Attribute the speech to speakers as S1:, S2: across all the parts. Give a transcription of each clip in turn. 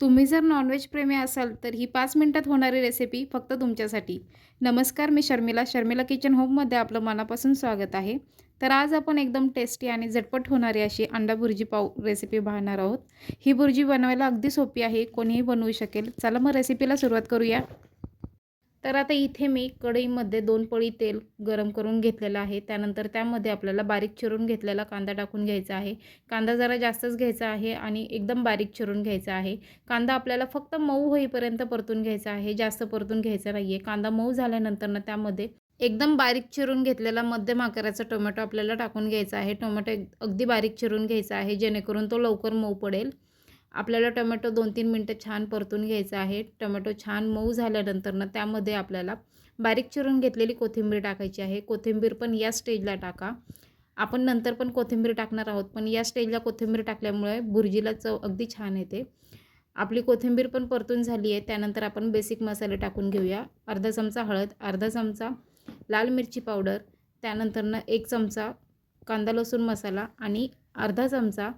S1: तुम्ही जर नॉनव्हेज प्रेमी असाल तर ही पाच मिनिटात होणारी रेसिपी फक्त तुमच्यासाठी. नमस्कार मी शर्मिला. शर्मिला किचन होममध्ये आपलं मनापासून स्वागत आहे. तर आज आपण एकदम टेस्टी आणि झटपट होणारी अशी अंडा भुर्जी पाव रेसिपी पाहणार आहोत. ही भुर्जी बनवायला अगदी सोपी आहे कोणीही बनवू शकेल. चला मग रेसिपीला सुरुवात करूया. तर आता इथे मी कढईमध्ये दोन पळी तेल गरम करून घेतलेलं आहे. त्यानंतर त्यामध्ये आपल्याला बारीक चिरून घेतलेला कांदा टाकून घ्यायचा आहे. कांदा जरा जास्तच घ्यायचा आहे आणि एकदम बारीक चिरून घ्यायचा आहे. कांदा आपल्याला फक्त मऊ होईपर्यंत परतून घ्यायचा आहे. जास्त परतून घ्यायचा नाही आहे कांदा मऊ झाल्यानंतर ना त्यामध्ये एकदम बारीक चिरून घेतलेला मध्यम आकाराचा टोमॅटो आपल्याला टाकून घ्यायचा आहे. टोमॅटो अगदी बारीक चिरून घ्यायचा आहे जेणेकरून तो लवकर मऊ पडेल. आपल्याला टोमॅटो दोन तीन मिनटं छान परतून घ्यायचा आहे. टोमॅटो छान मऊ झाल्यानंतर ना त्यामध्ये आपल्याला बारीक चिरून घेतलेली कोथिंबीर टाकायची आहे. कोथिंबीर पण या स्टेजला टाका. आपण नंतर पण कोथिंबीर टाकणार आहोत पण या स्टेजला कोथिंबीर टाकल्यामुळे भुर्जीला चव अगदी छान येते. आपली कोथिंबीर पण परतून झाली आहे त्यानंतर आपण बेसिक मसाले टाकून घेऊया. अर्धा चमचा हळद अर्धा चमचा लाल मिरची पावडर त्यानंतरनं एक चमचा कांदा लसूण मसाला आणि अर्धा चमचा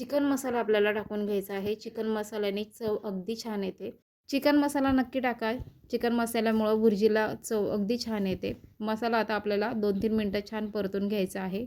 S1: चिकन मसाला आपल्याला टाकून घ्यायचा आहे. चिकन मसाल्याने चव अगदी छान येते. चिकन मसाला नक्की टाका. चिकन मसाल्यामुळं भुर्जीला चव अगदी छान येते. मसाला आता आपल्याला दोन तीन मिनटं छान परतून घ्यायचा आहे.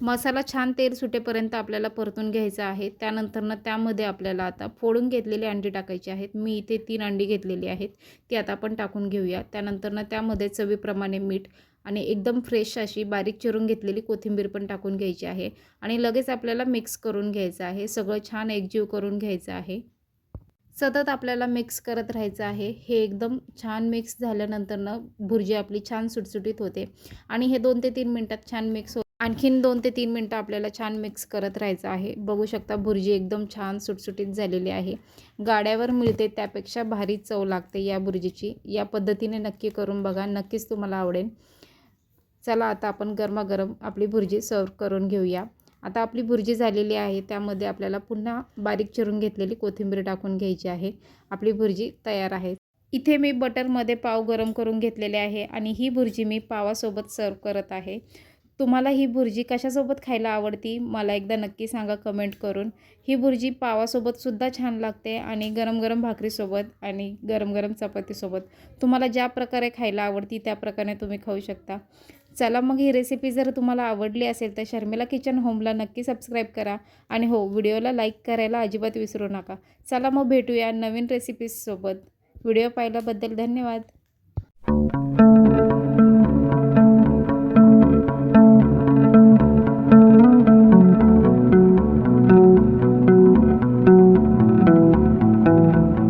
S1: मसाला छान तेल सुटेपर्यंत आपल्याला परतून घ्यायचा आहे. त्यानंतरनं त्यामध्ये आपल्याला आता फोडून घेतलेली अंडी टाकायची आहेत. मी इथे तीन अंडी घेतलेली आहेत. ती आता आपण टाकून घेऊया. त्यानंतरनं त्यामध्ये चवीप्रमाणे मीठ आणि एकदम फ्रेश अशी बारीक चिरून घेतलेली कोथिंबीर पण टाकून घ्यायची आहे. आणि लगेच आपल्याला मिक्स करून घ्यायचं आहे. सगळं छान एकजीव करून घ्यायचं आहे. सतत आपल्याला मिक्स करत राहायचं आहे. हे एकदम छान मिक्स झाल्यानंतरनं भुर्जी आपली छान सुटसुटीत होते. आणि हे दोन ते तीन मिनटात छान मिक्स हो आणखीन दोन ते तीन मिनटं आपल्याला छान मिक्स करत राहायचं आहे. बघू शकता भुर्जी एकदम छान सुटसुटीत झालेली आहे. गाड्यावर मिळते त्यापेक्षा भारी चव लागते या भुर्जीची. या पद्धतीने नक्की करून बघा. नक्कीच तुम्हाला आवडेल. चला आता आपण गरमागरम आपली भुर्जी सर्व करून घेऊया. आता आपली भुर्जी झालेली आहे. त्यामध्ये आपल्याला पुन्हा बारीक चिरून घेतलेली कोथिंबीर टाकून घ्यायची आहे. आपली भुर्जी तयार आहे. इथे मी बटरमध्ये पाव गरम करून घेतलेले आहे आणि ही भुर्जी मी पावासोबत सर्व करत आहे. तुम्हाला ही भुर्जी कशासोबत खायला आवडती? मला एकदा नक्की सांगा कमेंट करून. ही भुर्जी पावासोबतसुद्धा छान लागते आणि गरम गरम भाकरीसोबत आणि गरम गरम चपातीसोबत. तुम्हाला ज्या प्रकारे खायला आवडती त्या प्रकारे तुम्ही खाऊ शकता. चला मग ही रेसिपी जर तुम्हाला आवडली असेल तर शर्मिला किचन होमला नक्की सबस्क्राईब करा आणि हो व्हिडिओला लाईक करायला अजिबात विसरू नका. चला मग भेटूया नवीन रेसिपीजसोबत व्हिडिओ पाहिल्याबद्दल धन्यवाद. Thank you.